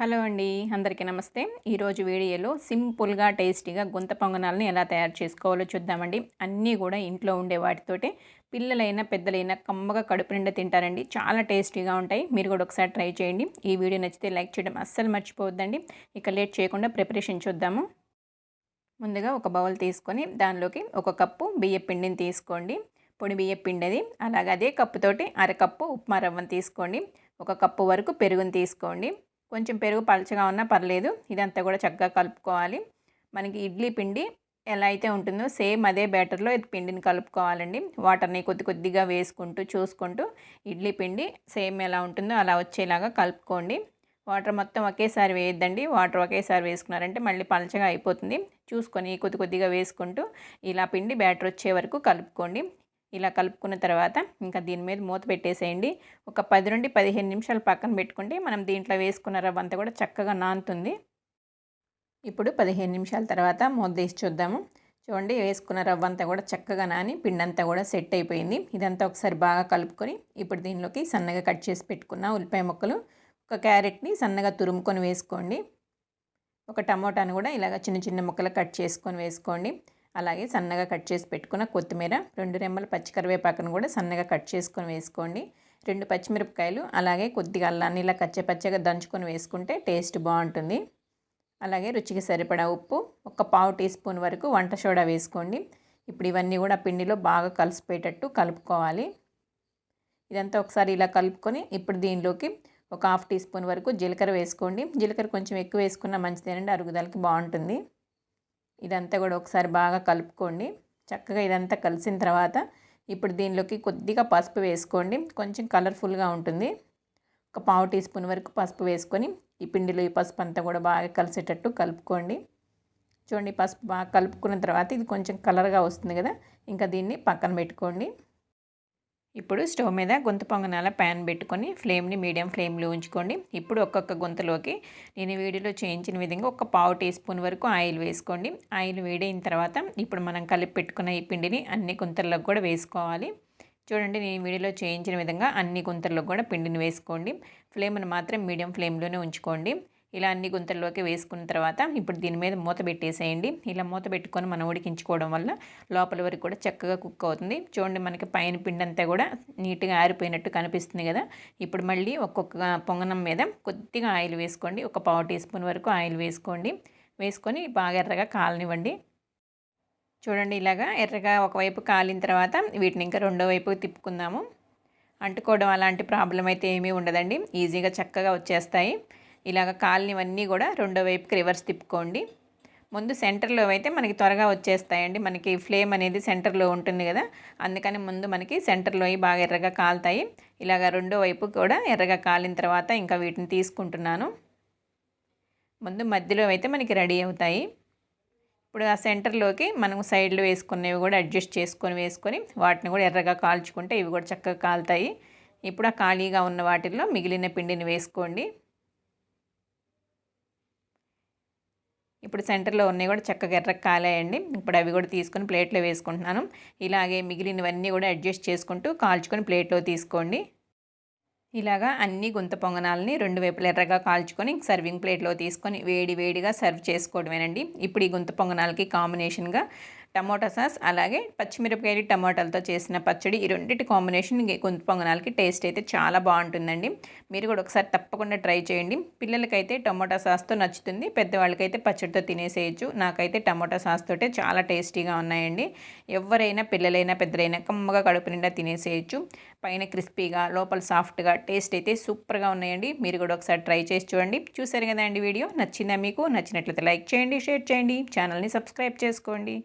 Hello అండి అందరికీ నమస్తే. ఈరోజు వీడియోలో సింపుల్గా టేస్టీగా గుంత పొంగనాలని ఎలా తయారు చేసుకోవాలో చూద్దామండి. అన్నీ కూడా ఇంట్లో ఉండే వాటితోటే పిల్లలైనా పెద్దలైనా కమ్మగా కడుపు నిండా తింటారండి. చాలా టేస్టీగా ఉంటాయి. మీరు కూడా ఒకసారి ట్రై చేయండి. ఈ వీడియో నచ్చితే లైక్ చేయడం అస్సలు మర్చిపోవద్దండి. ఇక లేట్ చేయకుండా ప్రిపరేషన్ చూద్దాము. ముందుగా ఒక బౌల్ తీసుకొని దానిలోకి ఒక కప్పు బియ్య పిండిని తీసుకోండి. పొడి బియ్య పిండిది అలాగే అదే కప్పుతోటి అరకప్పు ఉప్మా రవ్వను తీసుకోండి. ఒక కప్పు వరకు పెరుగుని తీసుకోండి. కొంచెం పెరుగు పలచగా ఉన్నా పర్లేదు ఇదంతా కూడా చక్కగా కలుపుకోవాలి. మనకి ఇడ్లీ పిండి ఎలా అయితే ఉంటుందో సేమ్ అదే బ్యాటర్లో ఇది పిండిని కలుపుకోవాలండి. వాటర్ని కొద్ది కొద్దిగా వేసుకుంటూ చూసుకుంటూ ఇడ్లీ పిండి సేమ్ ఎలా ఉంటుందో అలా వచ్చేలాగా కలుపుకోండి. వాటర్ మొత్తం ఒకేసారి వేయద్దండి. వాటర్ ఒకేసారి వేసుకున్నారంటే మళ్ళీ పలచగా అయిపోతుంది. చూసుకొని కొద్ది కొద్దిగా వేసుకుంటూ ఇలా పిండి బ్యాటర్ వచ్చే వరకు కలుపుకోండి. ఇలా కలుపుకున్న తర్వాత ఇంకా దీని మీద మూత పెట్టేసేయండి. ఒక పది నుండి పదిహేను నిమిషాలు పక్కన పెట్టుకుంటే మనం దీంట్లో వేసుకున్న రవ్వ అంతా కూడా చక్కగా నానుతుంది. ఇప్పుడు పదిహేను నిమిషాల తర్వాత మూత తీసి చూద్దాము. చూడండి వేసుకున్న రవ్వ అంతా కూడా చక్కగా నాని పిండి అంతా కూడా సెట్ అయిపోయింది. ఇదంతా ఒకసారి బాగా కలుపుకొని ఇప్పుడు దీనిలోకి సన్నగా కట్ చేసి పెట్టుకున్న ఉల్లిపాయ ముక్కలు ఒక క్యారెట్ని సన్నగా తురుముకొని వేసుకోండి. ఒక టమోటాను కూడా ఇలాగ చిన్న చిన్న ముక్కలు కట్ చేసుకొని వేసుకోండి. అలాగే సన్నగా కట్ చేసి పెట్టుకున్న కొత్తిమీర రెండు రెమ్మల పచ్చికరివేపాకును కూడా సన్నగా కట్ చేసుకొని వేసుకోండి. రెండు పచ్చిమిరపకాయలు అలాగే కొద్దిగా అల్లాన్ని ఇలా కచ్చపచ్చగా దంచుకొని వేసుకుంటే టేస్ట్ బాగుంటుంది. అలాగే రుచికి సరిపడా ఉప్పు ఒక పావు టీ స్పూన్ వరకు వంట సోడా వేసుకోండి. ఇప్పుడు ఇవన్నీ కూడా పిండిలో బాగా కలిసిపోయేటట్టు కలుపుకోవాలి. ఇదంతా ఒకసారి ఇలా కలుపుకొని ఇప్పుడు దీనిలోకి ఒక హాఫ్ టీ స్పూన్ వరకు జీలకర్ర వేసుకోండి. జీలకర్ర కొంచెం ఎక్కువ వేసుకున్న మంచిదేనండి అరుగుదలకి బాగుంటుంది. ఇదంతా కూడా ఒకసారి బాగా కలుపుకోండి. చక్కగా ఇదంతా కలిసిన తర్వాత ఇప్పుడు దీనిలోకి కొద్దిగా పసుపు వేసుకోండి. కొంచెం కలర్ఫుల్గా ఉంటుంది. ఒక పావు టీ స్పూన్ వరకు పసుపు వేసుకొని ఈ పిండిలో ఈ పసుపు అంతా కూడా బాగా కలిసేటట్టు కలుపుకోండి. చూడండి పసుపు బాగా కలుపుకున్న తర్వాత ఇది కొంచెం కలర్గా వస్తుంది కదా. ఇంకా దీన్ని పక్కన పెట్టుకోండి. ఇప్పుడు స్టవ్ మీద గుంత పొంగనాల ప్యాన్ పెట్టుకొని ఫ్లేమ్ని మీడియం ఫ్లేమ్లో ఉంచుకోండి. ఇప్పుడు ఒక్కొక్క గుంతలోకి నేను వీడియోలో చేయించిన విధంగా ఒక పావు టీ స్పూన్ వరకు ఆయిల్ వేసుకోండి. ఆయిల్ వేడైన తర్వాత ఇప్పుడు మనం కలిపి పెట్టుకున్న ఈ పిండిని అన్ని గుంతల్లోకి కూడా వేసుకోవాలి. చూడండి నేను వీడియోలో చేయించిన విధంగా అన్ని గుంతల్లో కూడా పిండిని వేసుకోండి. ఫ్లేమ్ను మాత్రం మీడియం ఫ్లేమ్లోనే ఉంచుకోండి. ఇలా అన్ని గుంతల్లోకి వేసుకున్న తర్వాత ఇప్పుడు దీని మీద మూత పెట్టేసేయండి. ఇలా మూత పెట్టుకొని మనం ఉడికించుకోవడం వల్ల లోపల వరకు కూడా చక్కగా కుక్ అవుతుంది. చూడండి మనకి పైన పిండి అంతా కూడా నీట్గా ఆరిపోయినట్టు కనిపిస్తుంది కదా. ఇప్పుడు మళ్ళీ ఒక్కొక్క పొంగనం మీద కొద్దిగా ఆయిల్ వేసుకోండి. ఒక పావు టీ స్పూన్ వరకు ఆయిల్ వేసుకోండి. వేసుకొని బాగా ఎర్రగా కాలనివ్వండి. చూడండి ఇలాగా ఎర్రగా ఒకవైపు కాలిన తర్వాత వీటిని ఇంకా రెండో వైపు తిప్పుకుందాము. అంటుకోవడం అలాంటి ప్రాబ్లం అయితే ఏమీ ఉండదండి. ఈజీగా చక్కగా వచ్చేస్తాయి. ఇలాగ కాలనివన్నీ కూడా రెండో వైపుకి రివర్స్ తిప్పుకోండి. ముందు సెంటర్లో అయితే మనకి త్వరగా వచ్చేస్తాయండి. మనకి ఫ్లేమ్ అనేది సెంటర్లో ఉంటుంది కదా. అందుకని ముందు మనకి సెంటర్లో బాగా ఎర్రగా కాలుతాయి. ఇలాగ రెండో వైపు కూడా ఎర్రగా కాలిన తర్వాత ఇంకా వీటిని తీసుకుంటున్నాను. ముందు మధ్యలో అయితే మనకి రెడీ అవుతాయి. ఇప్పుడు ఆ సెంటర్లోకి మనం సైడ్లో వేసుకున్నవి కూడా అడ్జస్ట్ చేసుకొని వేసుకొని వాటిని కూడా ఎర్రగా కాల్చుకుంటే ఇవి కూడా చక్కగా కాలుతాయి. ఇప్పుడు ఆ ఖాళీగా ఉన్న వాటిల్లో మిగిలిన పిండిని వేసుకోండి. ఇప్పుడు సెంటర్లో ఉన్నాయి కూడా చక్కగా ఎర్రగా కాలేయండి. ఇప్పుడు అవి కూడా తీసుకొని ప్లేట్లో వేసుకుంటున్నాను. ఇలాగే మిగిలినవన్నీ కూడా అడ్జస్ట్ చేసుకుంటూ కాల్చుకొని ప్లేట్లో తీసుకోండి. ఇలాగా అన్ని గుంత పొంగనాలని రెండు వైపులు ఎర్రగా కాల్చుకొని సర్వింగ్ ప్లేట్లో తీసుకొని వేడి వేడిగా సర్వ్ చేసుకోవడమేనండి. ఇప్పుడు ఈ గుంత పొంగనాలకి కాంబినేషన్గా టమోటా సాస్ అలాగే పచ్చిమిరపకాయలు టమాటాలతో చేసిన పచ్చడి ఈ రెండింటి కాంబినేషన్ గొంతు పొంగనాలకి టేస్ట్ అయితే చాలా బాగుంటుందండి. మీరు కూడా ఒకసారి తప్పకుండా ట్రై చేయండి. పిల్లలకైతే టమోటా సాస్తో నచ్చుతుంది పెద్దవాళ్ళకైతే పచ్చడితో తినేసేయచ్చు. నాకైతే టమోటా సాస్ తోటే చాలా టేస్టీగా ఉన్నాయండి. ఎవరైనా పిల్లలైనా పెద్దలైనా కమ్మగా కడుపు నిండా తినేసేయచ్చు. పైన క్రిస్పీగా లోపల సాఫ్ట్గా టేస్ట్ అయితే సూపర్గా ఉన్నాయండి. మీరు కూడా ఒకసారి ట్రై చేసి చూడండి. చూసారు కదండి వీడియో? నచ్చిందా మీకు? నచ్చినట్లయితే లైక్ చేయండి షేర్ చేయండి. ఛానల్ని సబ్స్క్రైబ్ చేసుకోండి.